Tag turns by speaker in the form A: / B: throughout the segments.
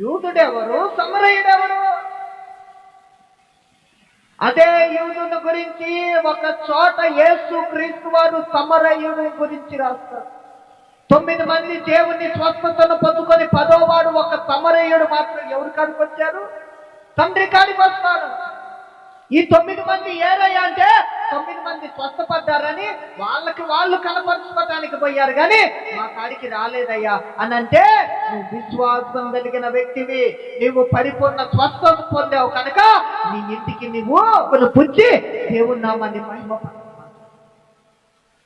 A: యూదుడెవరు? సమరయుడెవరు అదే యూదుని గురించి ఒక చోట యేసు క్రీస్తు వారు సమరయుని గురించి రాస్తారు. తొమ్మిది మంది దేవుని స్వస్థతను పొందుకొని పదోవాడు ఒక సమరయుడు మాత్రం ఎవరి కాడికి వచ్చారు? తండ్రి కాడికి వస్తాడు. ఈ తొమ్మిది మంది ఏరయ్యా అంటే తొమ్మిది మంది స్వస్థపడ్డారని వాళ్ళకి వాళ్ళు కనపరచుకోవడానికి పోయారు కానీ మా కాడికి రాలేదయ్యా. అని అంటే నువ్వు విశ్వాసం కలిగిన వ్యక్తివి. నువ్వు పరిపూర్ణ స్వస్థత పొందావు కనుక నీ ఇంటికి నువ్వు పుచ్చి దేవున్నామని మహిమ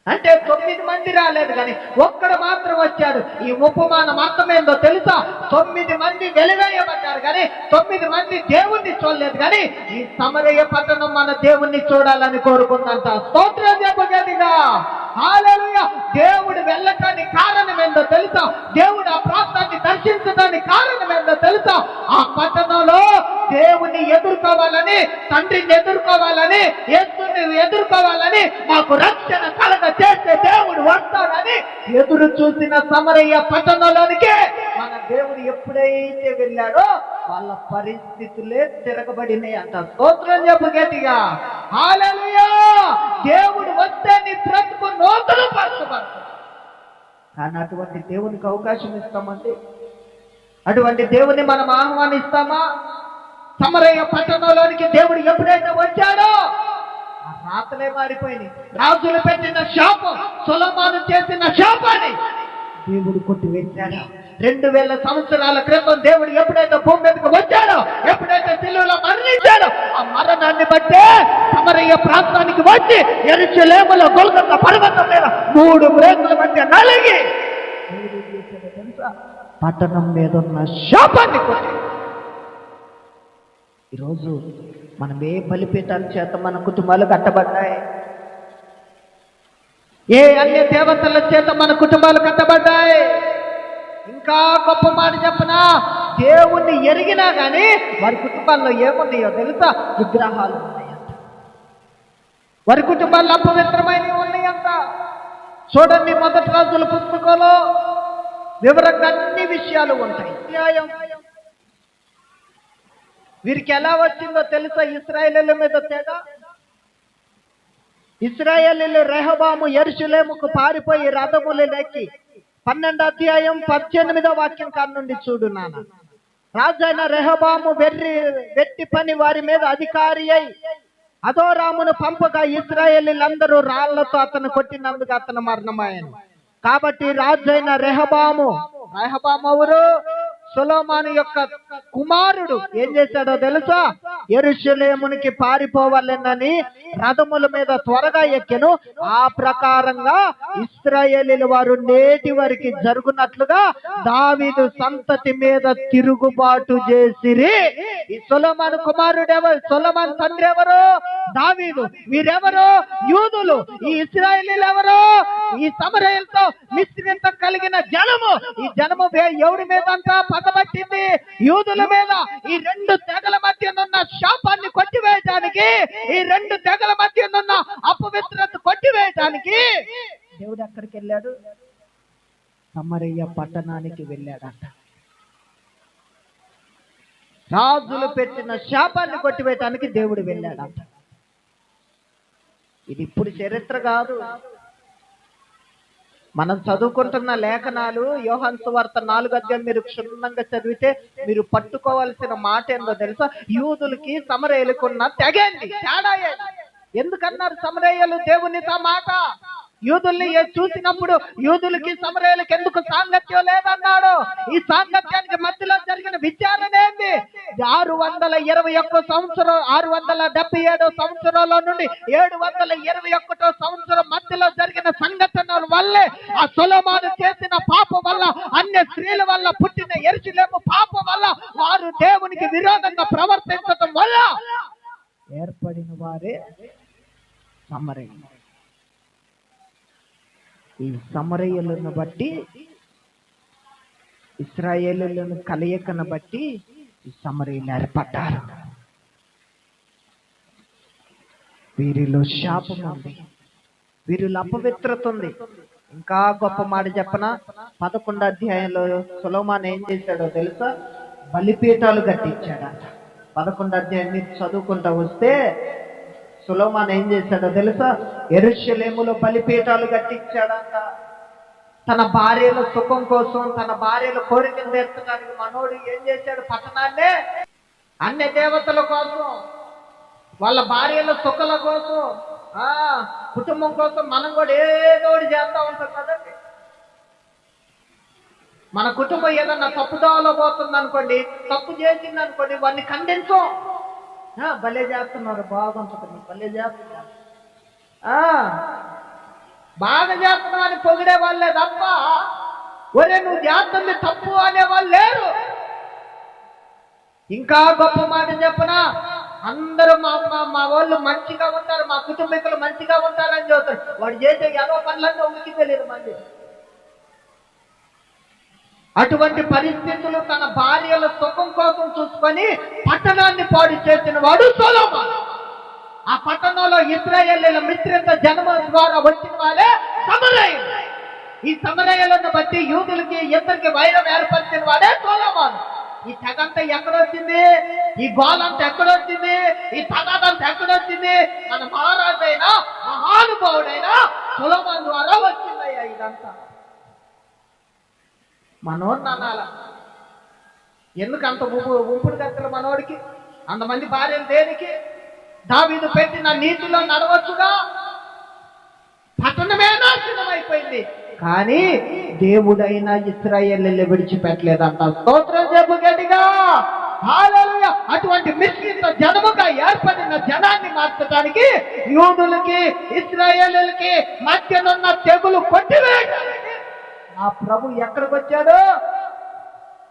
A: అంటే తొమ్మిది మంది రాలేదు కానీ ఒక్కడు మాత్రం వచ్చాడు. ఈ ఉపమానం అర్థమేందో తెలుసా? తొమ్మిది మంది వెలువేయబడ్డారు కానీ తొమ్మిది మంది దేవుణ్ణి చూడలేదు కానీ ఈ సమరయ్య పట్టణం మన దేవుణ్ణి చూడాలని కోరుకుందంట స్తోత్రం చెప్పగదిగా దేవుడు వెళ్ళటానికి కారణం ఏందో తెలుసా? దేవుడు ఆ ప్రాంతాన్ని దర్శించడానికి కారణం ఏందో తెలుసా? ఆ పట్టణంలో దేవుని ఎదుర్కోవాలని తండ్రిని ఎదుర్కోవాలని యేసుని ఎదుర్కోవాలని మాకు రక్షణ కలగ చేస్తే దేవుడు వస్తాడని ఎదురు చూసిన సమరయ్య పట్టణంలోనికి మన దేవుడు ఎప్పుడైతే వెళ్ళాడో వాళ్ళ పరిస్థితులే తిరగబడినాయి అంట. స్తోత్రం చెప్పు గట్టిగా. దేవుడు వస్తే నీ బ్రతుకు నూతన కానీ అటువంటి దేవునికి అవకాశం ఇస్తామండి. అటువంటి దేవుని మనం ఆహ్వానిస్తామా? సమరయ్య పట్టణంలోనికి దేవుడు ఎప్పుడైతే వచ్చాడో ఆ రాతలే మారిపోయినాయి. రాజులు పెట్టిన శాపం సులమాను చేసిన శాపాన్ని దేవుడు కొట్టివేశాడు. రెండు వేల సంవత్సరాల క్రితం దేవుడు ఎప్పుడైతే భూమి మీదకి వచ్చాడో ఎప్పుడైతే తెలుగులో మరణించాడో ఆ మరణాన్ని బట్టే సమరయ్య ప్రాంతానికి వచ్చి ఎరుచలేములో గొల్గొండ పర్వతం మీద మూడు బ్రేకుల మధ్య నలిగి పట్టణం మీద ఉన్న శాపాన్ని కొట్టి ఈరోజు మనం ఏ బలిపీఠాల చేత మన కుటుంబాలు కట్టబడ్డాయి? ఏ అన్య దేవతల చేత మన కుటుంబాలు కట్టబడ్డాయి? ఇంకా గొప్ప మాట చెప్పనా? దేవుణ్ణి ఎరిగినా కానీ వారి కుటుంబాల్లో ఏమున్నాయో తెలుసా? విగ్రహాలు ఉన్నాయంట. వారి కుటుంబాల్లో అపవిత్రమైనవి ఉన్నాయంట. చూడండి మొదటి రాజుల పుస్తకంలో వివరంగా అన్ని విషయాలు ఉంటాయి. న్యాయం వీరికి ఎలా వచ్చిందో తెలుసా? ఇస్రాయేలీల మీద తెగ ఇస్రాయేలీలు రెహబాము ఎరుషులేముకు పారిపోయి రథములు లెక్కి పన్నెండు అధ్యాయం పద్దెనిమిదో వాక్యం కానుండి చూడు నాన్న. రాజైన రెహబాము వెర్రి వెట్టి పని వారి మీద అధికారి అయి అధోరామును పంపగా ఇస్రాయేలీలందరూ రాళ్ళతో అతను కొట్టినందుకు అతను మరణమాయను. కాబట్టి రాజైన రెహబాము రెహబాము ఎవరు సులోమాను యొక్క కుమారుడు ఏం చేశాడో తెలుసా? ఎరుషలేమునికి పారిపోవాలనని రథముల మీద త్వరగా ఎక్కెను. ఆ ప్రకారంగా ఇస్రాయేలీల వారు నేటి వరకు జరుగునట్లుగా దావీదు సంతతి మీద తిరుగుబాటు చేసిరి. ఈ సులమాను కుమారుడు ఎవరు? సులమాన్ తండ్రి ఎవరు? దావీదు. వీరెవరు యూదులు. ఈ ఇస్రాయేలీలు ఎవరు? ఈ సమరయులతో మిశ్రింత కలిగిన జనము. ఈ జనము ఎవరి మీద అంతా పగబట్టింది. యూదుల మీద ఈ రెండు తెగల మధ్య మధ్యనున్న శాపాన్ని కొట్టివేయటానికి ఈ రెండు తెగల మధ్య మధ్యనున్న అపవిత్రత కొట్టివేయటానికి దేవుడు ఎక్కడికి వెళ్ళాడు? సమరయ్య పట్టణానికి వెళ్ళాడంట. రాజులు పెట్టిన శాపాన్ని కొట్టివేయటానికి దేవుడు వెళ్ళాడంట. ఇది ఇప్పుడు చరిత్ర కాదు. మనం చదువుకుంటున్న లేఖనాలు యోహాన్ సువార్త నాలుగు అధ్యాయం మీరు క్షుణ్ణంగా చదివితే మీరు పట్టుకోవాల్సిన మాట ఏందో తెలుసా? యూదులకి సమరయ్యలకున్న తెగేంది తేడా ఎందుకన్నారు సమరయ్యలు దేవునితో మాట? యూదుల్ని చూసినప్పుడు యూదులకి సమరయులకి ఎందుకు సాంగత్యం లేదన్నాడు? ఈ సాంగత్యానికి మధ్యలో జరిగిన విచారణ ఏంది? ఆరు వందల ఇరవై ఒక్క సంవత్సరం ఆరు వందల డెబ్బై ఏడో సంవత్సరంలో నుండి ఏడు వందల ఇరవై ఒకటో సంవత్సరం మధ్యలో జరిగిన సంఘటనల వల్లే ఆ సులమాను చేసిన పాపం వల్ల అన్య స్త్రీల వల్ల పుట్టిన ఎరుచులేము పాపం వల్ల వారు దేవునికి విరోధంగా ప్రవర్తించడం వల్ల ఏర్పడిన వారే సమరయ్య ఈ సమరయ్యలను బట్టి ఇస్రాయేలులను కలయికను బట్టి ఈ సమరయ్యలు ఏర్పడ్డారు. వీరిలో శాపం ఉంది. వీరిలో అపవిత్రత ఉంది. ఇంకా గొప్ప మాట చెప్పన? పదకొండు అధ్యాయంలో సులోమాన్ ఏం చేశాడో తెలుసా? బలిపీఠాలు కట్టించాడట. పదకొండు అధ్యాయాన్ని చదువుకుంటా వస్తే సులోమాన్ ఏం చేశాడో తెలుసా? ఎరుషలేములో బలిపీఠాలు కట్టించాడంట. తన భార్యల సుఖం కోసం తన భార్యల కోరికలు తీర్చడానికి మనోడు ఏం చేశాడు? పట్టణాన్నే అన్ని దేవతల కోసం వాళ్ళ భార్యల సుఖల కోసం ఆ కుటుంబం కోసం మనం కూడా ఏదో ఒకటి చేస్తా ఉంటాం కదండి. మన కుటుంబం ఏదన్నా తప్పుదోవలో పోతుంది అనుకోండి తప్పు చేసింది అనుకోండి వాడిని ఖండించం. భలే చేస్తున్నారు బాగుంటుంది భలే చేస్తున్నారు. ఆ, బాగా చేస్తున్నావు అని పొగిడే వాళ్ళే తప్ప ఒరే నువ్వు చేస్తుంది తప్పు అనేవాళ్ళు లేరు. ఇంకా గొప్ప మాట చెప్పనా? అందరూ మా మా మా వాళ్ళు మంచిగా ఉంటారు మా కుటుంబీకులు మంచిగా ఉంటారని చెబుతారు. వాడు చేసే ఎదో పనులన్నీ ఉనికి తెలియదు మళ్ళీ. అటువంటి పరిస్థితులు తన భార్యల సుఖం కోసం చూసుకొని పట్టణాన్ని పాడు చేసిన వాడు సొలొమోను. ఆ పట్టణంలో ఇస్రాయేలీల మిత్రిత జన్మ ద్వారా వచ్చిన వాళ్ళే సమరయులు ఈ సమరయులను బట్టి యూదులకి ఇద్దరికి వైరం ఏర్పరిచిన వాడే సోలమాను. ఈ తెగంతా ఎక్కడొచ్చింది? ఈ గోలంతా ఎక్కడొచ్చింది? ఈ తగాదంతా ఎక్కడొచ్చింది? మన మహారాజైన మహానుభావుడైన సులభం ద్వారా వచ్చిందయ్యా ఇదంతా. మనోడినాల అనాల ఎందుకు అంత ఉంపుడు కత్తలు మనోడికి? అంతమంది భార్యలు దేనికి? దావీదు పెట్టిన నీతిలో నడవచ్చుగా? పట్టణమే నాశనం అయిపోయింది కానీ దేవుడైన ఇస్రాయేల్ విడిచిపెట్టలేదంట. స్తోత్రం చెప్పు గట్టిగా. అటువంటి మిశ్రిత జనముగా ఏర్పడిన జనాన్ని మార్చడానికి యూదులకి ఇస్రాయేలులకి మధ్యనున్న తెగులు కొట్టివేయడానికి ఆ ప్రభు ఎక్కడికి వచ్చాడు?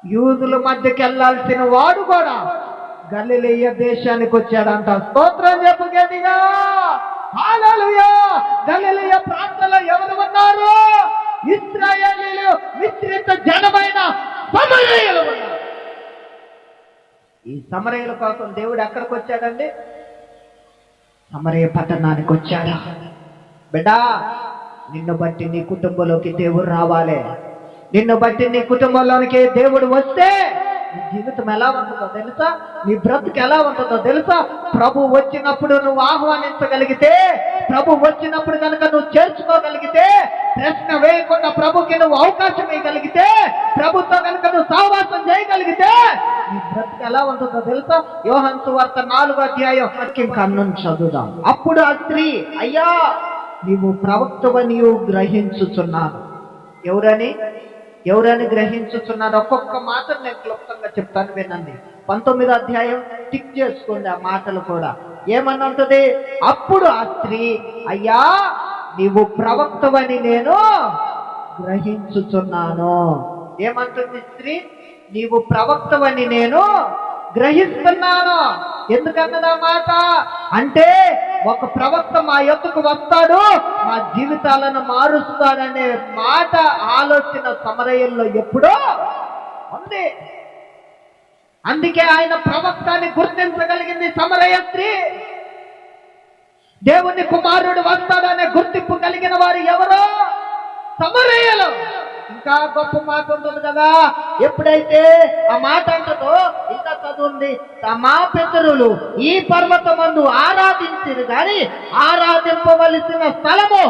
A: యూదుల మధ్యకి వెళ్ళాల్సిన వాడు కూడా గలిలేయ దేశానికి వచ్చాడంట. స్తోత్రం చెప్పు గట్టిగా. గలిలేయ ప్రాంతంలో ఎవరు ఉన్నారు? ఇస్రాయేలీలు మిశ్రిత జనమైన సమరయులు ఈ సమరయుల కోసం దేవుడు ఎక్కడికి వచ్చాడండి? సమరయ పట్టణానికి వచ్చాడా? బిడ్డా నిన్ను బట్టి నీ కుటుంబంలోకి దేవుడు రావాలి. నిన్ను బట్టి నీ కుటుంబంలోనికి దేవుడు వస్తే నీ జీవితం ఎలా ఉంటుందో తెలుసా? నీ బ్రతుకు ఎలా ఉంటుందో తెలుసా? ప్రభు వచ్చినప్పుడు నువ్వు ఆహ్వానించగలిగితే ప్రభు వచ్చినప్పుడు కనుక నువ్వు చేర్చుకోగలిగితే ప్రశ్న వేయకుండా ప్రభుకి నువ్వు అవకాశం ఇవ్వగలిగితే ప్రభుత్వం కనుక నువ్వు సహవాసం చేయగలిగితే నీ బ్రతుకు ఎలా ఉంటుందో తెలుసా? యోహన్ సువార్త నాలుగో అధ్యాయం కన్నును చదువుదాం. అప్పుడు ఆ స్త్రీ అయ్యా నీవు ప్రవక్తవని గ్రహించుచున్నాను. ఎవరని? ఎవరని గ్రహించుచున్నాను? ఒక్కొక్క మాటను నేను క్లుప్తంగా చెప్తాను వినండి. పంతొమ్మిదో అధ్యాయం టిక్ చేసుకోండి ఆ మాటలు కూడా. ఏమన్నంటది? అప్పుడు ఆ స్త్రీ అయ్యా నీవు ప్రవక్తవని నేను గ్రహించుచున్నాను. ఏమంటుంది స్త్రీ? నీవు ప్రవక్తవని నేను గ్రహిస్తున్నాను. ఎందుకన్నదా మాట? అంటే ఒక ప్రవక్త మా యొక్కకు వస్తాడు మా జీవితాలను మారుస్తాడనే మాట ఆలోచన సమరయంలో ఎప్పుడో ఉంది. అందుకే ఆయన ప్రవక్తాన్ని గుర్తించగలిగింది సమరయ దేవుని కుమారుడు వస్తాడనే గుర్తింపు కలిగిన వారు ఎవరో? సమరయలు. ఇంకా గొప్ప మాట ఉంటుంది కదా ఎప్పుడైతే ఆ మాట అంటదో ఇంకా చదువుంది. మా పితరులు ఈ పర్వతమందు ఆరాధించిరు గాని ఆరాధింపవలసిన స్థలము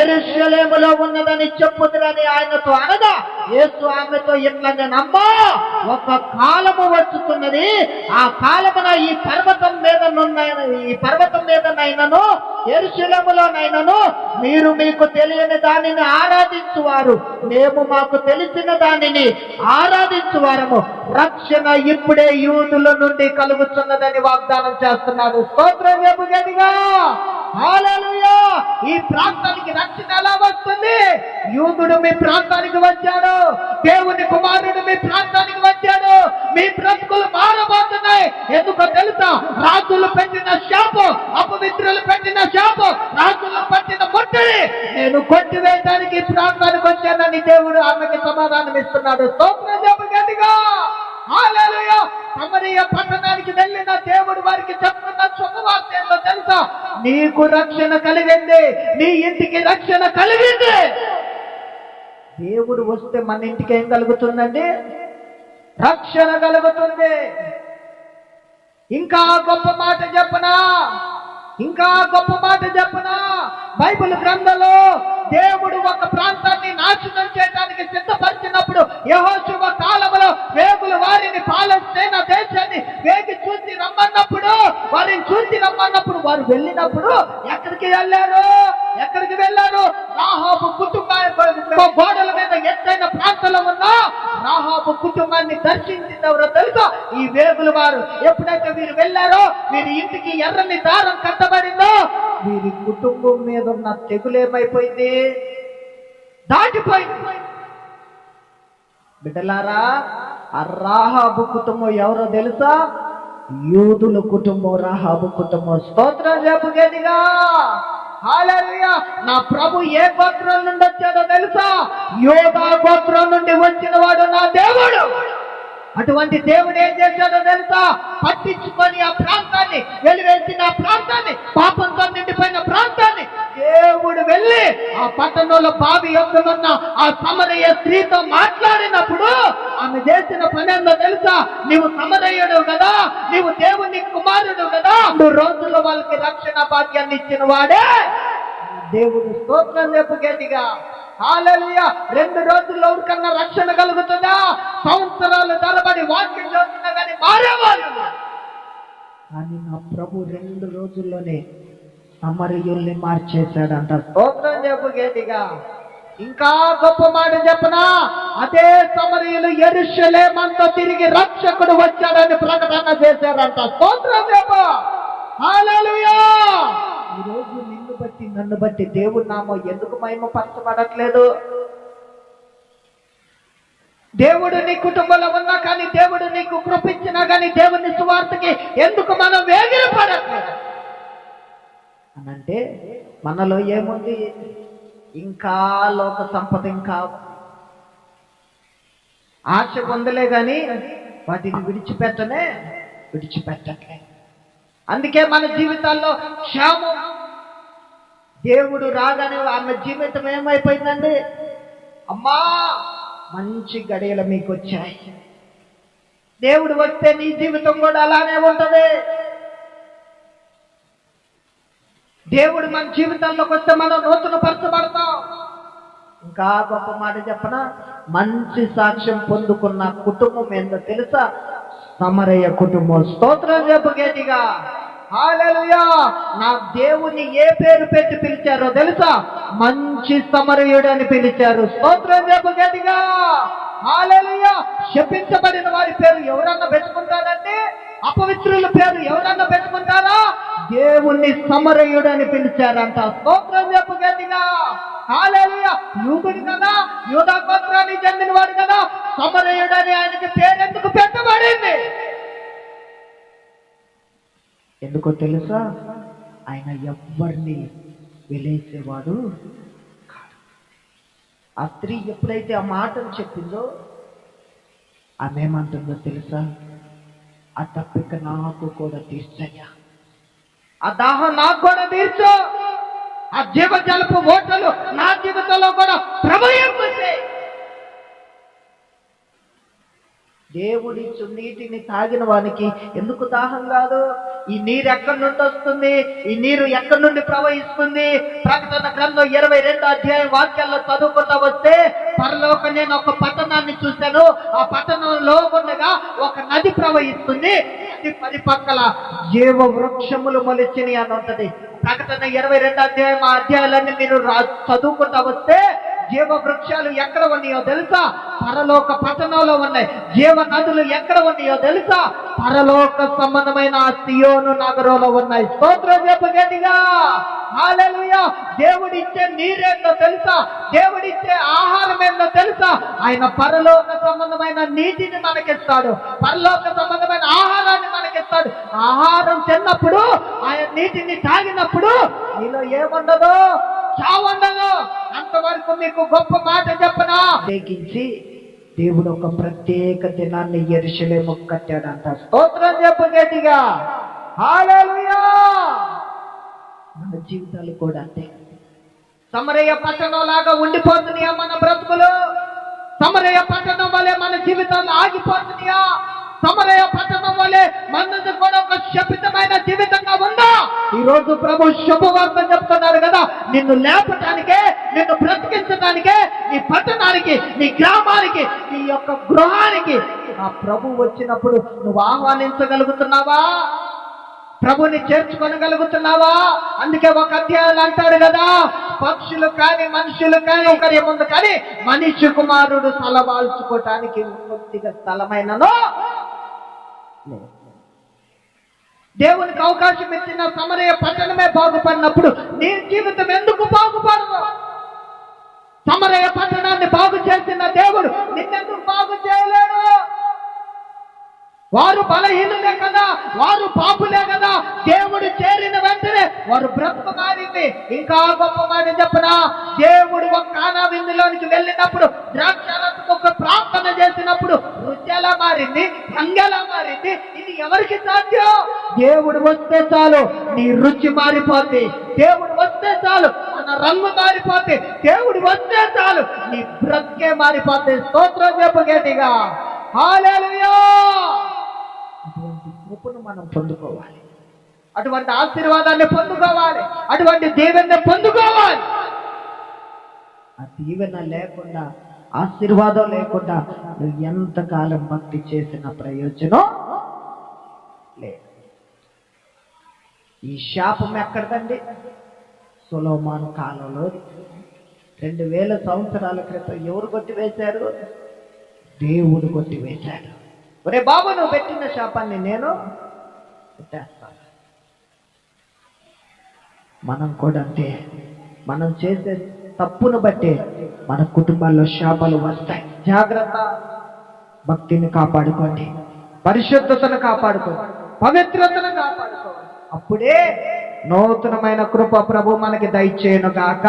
A: ఎరుషలేములో ఉన్నదని చెప్పుదురని ఆయనతో అనగా యేసు ఆమెతో ఇట్లనే నమ్మా ఒక కాలము వచ్చుతున్నది. ఆ కాలమున ఈ పర్వతం మీద ఈ పర్వతం మీదనైనను ఎరుశలములోనైనను మీరు మీకు తెలియని దానిని ఆరాధించువారు. మేము మాకు తెలిసిన దానిని ఆరాధించువారము. రక్షణ ఇప్పుడే యూదుల నుండి కలుగుతున్నదని వాగ్దానం చేస్తున్నాడు. స్తోత్రం చెప్పు గట్టిగా. ఈ ప్రాంతానికి రక్షణ ఎలా వస్తుంది? యూదుడు మీ ప్రాంతానికి వచ్చాడు. దేవుని కుమారుడు మీ ప్రాంతానికి వచ్చాడు. మీ బ్రతుకులు మారబోతున్నాయి. ఎందుకో తెలుసా? రాజులు పెట్టిన శాపం అపవిత్రులు పెట్టిన శాపం రాజులు పెట్టిన ముట్టడి నేను కొట్టివేయడానికి ప్రాంతానికి వచ్చానని దేవుడు ఆమెకి సమాధానం ఇస్తున్నాడు నీకు రక్షణ కలిగింది. నీ ఇంటికి రక్షణ కలిగింది. దేవుడు వస్తే మన ఇంటికి ఏం కలుగుతుందండి? రక్షణ కలుగుతుంది. ఇంకా గొప్ప మాట చెప్పనా ఇంకా గొప్ప మాట చెప్పనా బైబిల్ గ్రంథంలో దేవుడు ఒక ప్రాంతాన్ని నాశనం చేయడానికి సిద్ధపరిచినప్పుడు యహోశువ కాలంలో వేగులు వారిని పాలస్తీన దేశాన్ని వేగి చూసి రమ్మన్నప్పుడు వారిని చూసి రమ్మన్నప్పుడు వారు వెళ్ళినప్పుడు ఎక్కడికి వెళ్ళారు? ఎక్కడికి వెళ్ళారు? రాహాబు కుటుంబాన్ని గోడల మీద ఎత్తైన ప్రాంతంలో ఉన్న రాహాబు కుటుంబాన్ని దర్శించింది ఎవరో తెలుసా? ఈ వేగులు వారు ఎప్పుడైతే వీరు వెళ్ళారో వీరి ఇంటికి ఎర్రని దారం కట్టబడిందో వీరి కుటుంబం మీద ఉన్న తెగులేమైపోయింది దాటిపోయింది. బిడ్డలారా ఆ రాహాబు కుటుంబం ఎవరో తెలుసా? యూదుల కుటుంబం రాహాబు కుటుంబం. స్తోత్రం చెప్పు గట్టిగా నా ప్రభు ఏ గోత్రం నుండి వచ్చాడో తెలుసా? యోగా గోత్రం నుండి వచ్చిన వాడు నా దేవుడు. అటువంటి దేవుడు ఏం చేశాడో తెలుసా? పట్టించుకొని ఆ ప్రాంతాన్ని వెలివేసిన ఆ ప్రాంతాన్ని పాపంతో నిండిపోయిన ప్రాంతాన్ని దేవుడు వెళ్ళి ఆ పట్టణంలో బావి యొక్కనున్న ఆ సమరయ్య స్త్రీతో మాట్లాడినప్పుడు ఆమె చేసిన పని ఏందో తెలుసా? నీవు సమరయ్యుడు కదా నీవు దేవుని కుమారుడు కదా మూడు రోజుల్లో వాళ్ళకి రక్షణ భాగ్యాన్ని ఇచ్చిన వాడే. దేవుడు స్తోత్రం చెప్పు గట్టిగా. రెండు రోజుల్లో కన్నా రక్షణ కలుగుతుందా? సంవత్సరాలు తరబడి వాక్యం చదువుతున్నా కానీ మారేవాళ్ళు. కానీ నా ప్రభు రెండు రోజుల్లోనే సమరయుల్ని మార్చేశాడంట. స్తోత్రం చెప్పు గట్టిగా. ఇంకా గొప్ప మాట చెప్పనా? అదే సమరయులు ఎరుషలేమంతా తిరిగి రక్షకుడు వచ్చాడని ప్రకటన చేశారంట. స్తోత్రం చెప్పు ఈ రోజు బట్టి నన్ను బట్టి దేవుడు నామో ఎందుకు మహిమపరచబడట్లేదు? దేవుడు నీ కుటుంబంలో ఉన్నా కానీ దేవుడు నీకు కృపించినా కానీ దేవుని సువార్తకి ఎందుకు మనం వేగిరపడట్లేదు? అని అంటే మనలో ఏముంది? ఇంకా లోక సంపద ఇంకా ఆశ పొందలే కానీ వాటిని విడిచిపెట్టనే విడిచిపెట్టట్లే. అందుకే మన జీవితాల్లో క్షేమం దేవుడు రాగానే ఆమె జీవితం ఏమైపోయిందండి? అమ్మా మంచి గడియలు మీకు వచ్చాయి దేవుడు వస్తే నీ జీవితం కూడా అలానే ఉంటది. దేవుడు మన జీవితాల్లోకి వస్తే మనం నూతన పరచబడతాం. ఇంకా గొప్ప మాట చెప్పన మంచి సాక్ష్యం పొందుకున్న కుటుంబం ఏందో తెలుసా? సమరయ్య కుటుంబం. స్తోత్రం చెప్పు హాలలుయా! నా దేవుని ఏ పేరు పెట్టి పిలిచారో తెలుసా? మంచి సమరయుడు అని పిలిచారు. స్తోత్రం చెప్పు గట్టిగా. హాలలుయా! శపించబడిన వారి పేరు ఎవరన్నా పెట్టుకుంటారండి? అపవిత్రుల పేరు ఎవరన్నా పెట్టుకుంటారా? దేవుణ్ణి సమరయుడు అని పిలిచారంట. స్తోత్రం చెప్పు గట్టిగా. హాలలుయా! యూదుడు కదా యూదా గోత్రానికి చెందినవాడు కదా సమరయుడు అని ఆయనకి పేరెందుకు పెట్టబడింది? ఎందుకో తెలుసా? ఆయన ఎవ్వరిని వెలేసేవాడు కాదు. ఆ స్త్రీ ఎప్పుడైతే ఆ మాటను చెప్పిందో ఆమె ఏమంటుందో తెలుసా? ఆ తప్పిక నాకు కూడా తీర్చయ్యా. ఆ దాహం నాకు కూడా తీర్చు. ఆ జీవజలపు ఓటలు నా జీవితంలో కూడా ప్రవహింపే దేవుడిచ్చు నీటిని తాగిన వానికి ఎందుకు దాహం కాదు? ఈ నీరు ఎక్కడి నుండి వస్తుంది? ఈ నీరు ఎక్కడి నుండి ప్రవహిస్తుంది? ప్రకటన గ్రంథం ఇరవై రెండు అధ్యాయం వాక్యాల్లో చదువుకుంటా వస్తే పరలోక నేను ఒక పట్టణాన్ని చూశాను. ఆ పట్టణంలో ఉండగా ఒక నది ప్రవహిస్తుంది. నది పరిపక్కల జీవ వృక్షములు మొలిచిని అని ఉంటది ప్రకటన ఇరవై రెండు అధ్యాయం ఆ అధ్యాయాలన్నీ మీరు రా చదువుకుంటా వస్తే జీవ వృక్షాలు ఎక్కడ ఉన్నాయో తెలుసా? పరలోక పట్టణంలో ఉన్నాయి. జీవ నదులు ఎక్కడ ఉన్నాయో తెలుసా? పరలోక సంబంధమైన ఆ సియోను నగరంలో ఉన్నాయి. స్తోత్రం చెప్పగదిగా హాలలుయా! దేవుడిచ్చే నీరేందో తెలుసా? దేవుడిచ్చే ఆహారం ఏందో తెలుసా? ఆయన పరలోక సంబంధమైన నీటిని మనకిస్తాడు. పరలోక సంబంధమైన ఆహారాన్ని మనకిస్తాడు. ఆహారం తిన్నప్పుడు ఆయన నీటిని తాగినప్పుడు నీలో ఏముండదు? చావుండదు? అంతవరకు మీకు గొప్ప మాట చెప్పనా? తెగించి దేవుడు ఒక ప్రత్యేక దినాన్ని ఎరుసలేము కట్టాడంట. స్తోత్రం చెప్పు గట్టిగా. హాలలుయా! మన జీవితాలు కూడా అంతే. సమరయ్య పట్టణం లాగా ఉండిపోతున్నాయా మన బ్రతుకులు. సమరయ పట్టణం వలె మన జీవితాలు ఆగిపోతున్నాయా సమరయ పట్టణం వలె మనది కూడా ఒక శపితమైన జీవితంగా ఉందా? ఈ రోజు ప్రభు శుభవార్త చెప్తున్నారు కదా నిన్ను లేపటానికే నిన్ను బ్రతికించడానికే నీ పట్టణానికి నీ గ్రామానికి నీ యొక్క గృహానికి ఆ ప్రభు వచ్చినప్పుడు నువ్వు ఆహ్వానించగలుగుతున్నావా? ప్రభుని చేర్చుకొనగలుగుతున్నావా? అందుకే ఒక అధ్యాయులు అంటాడు కదా పక్షులు కాని మనుషులు కాని ఒకరి ముందు కానీ మనిషి కుమారుడు తలవాల్చుకోవటానికి కొద్దిగా స్థలమైనను. దేవునికి అవకాశం ఇచ్చిన సమరయ పట్టణమే బాగుపడినప్పుడు నీ జీవితం ఎందుకు బాగుపడదు? సమరయ పట్టణాన్ని బాగు చేసిన దేవుడు నిన్నెందుకు బాగు చేయలేడు? వారు బలహీనులే కదా వారు పాపులే కదా. దేవుడు చేరిన వెంటనే వారు బ్రతుకు మారింది. ఇంకా గొప్ప మాట చెప్పనా? దేవుడు ఒక కానా విందులోనికి వెళ్ళినప్పుడు ద్రాక్షాలకు ఒక ప్రార్థన చేసినప్పుడు రుచి మారింది రంగు మారింది. ఇది ఎవరికి సాధ్యం? దేవుడు వస్తే చాలు నీ రుచి మారిపోద్ది. దేవుడు వస్తే చాలు మన రంగు మారిపోతే దేవుడు వస్తే చాలు నీ బ్రతికే మారిపోతే స్తోత్రం చెప్పు గట్టిగా కృపను మనం పొందుకోవాలి. అటువంటి ఆశీర్వాదాన్ని పొందుకోవాలి. అటువంటి దీవెన పొందుకోవాలి. ఆ దీవెన లేకుండా ఆశీర్వాదం లేకుండా నువ్వు ఎంతకాలం భక్తి చేసిన ప్రయోజనం లేదు. ఈ శాపం ఎక్కడదండి? సులోమాన్ కాలంలో రెండు వేల సంవత్సరాల క్రితం ఎవరు కొట్టివేశారు? దేవుడు కొట్టివేశాడు. ఒరే బాబు నువ్వు పెట్టిన శాపాన్ని నేను పెట్టేస్తాను. మనం కూడా అంతే మనం చేసే తప్పును బట్టి మన కుటుంబాల్లో శాపాలు వస్తాయి. జాగ్రత్త భక్తిని కాపాడుకోండి పరిశుద్ధతను కాపాడుకోండి పవిత్రతను కాపాడుకో అప్పుడే నూతనమైన కృప ప్రభు మనకి దయచేయను కాక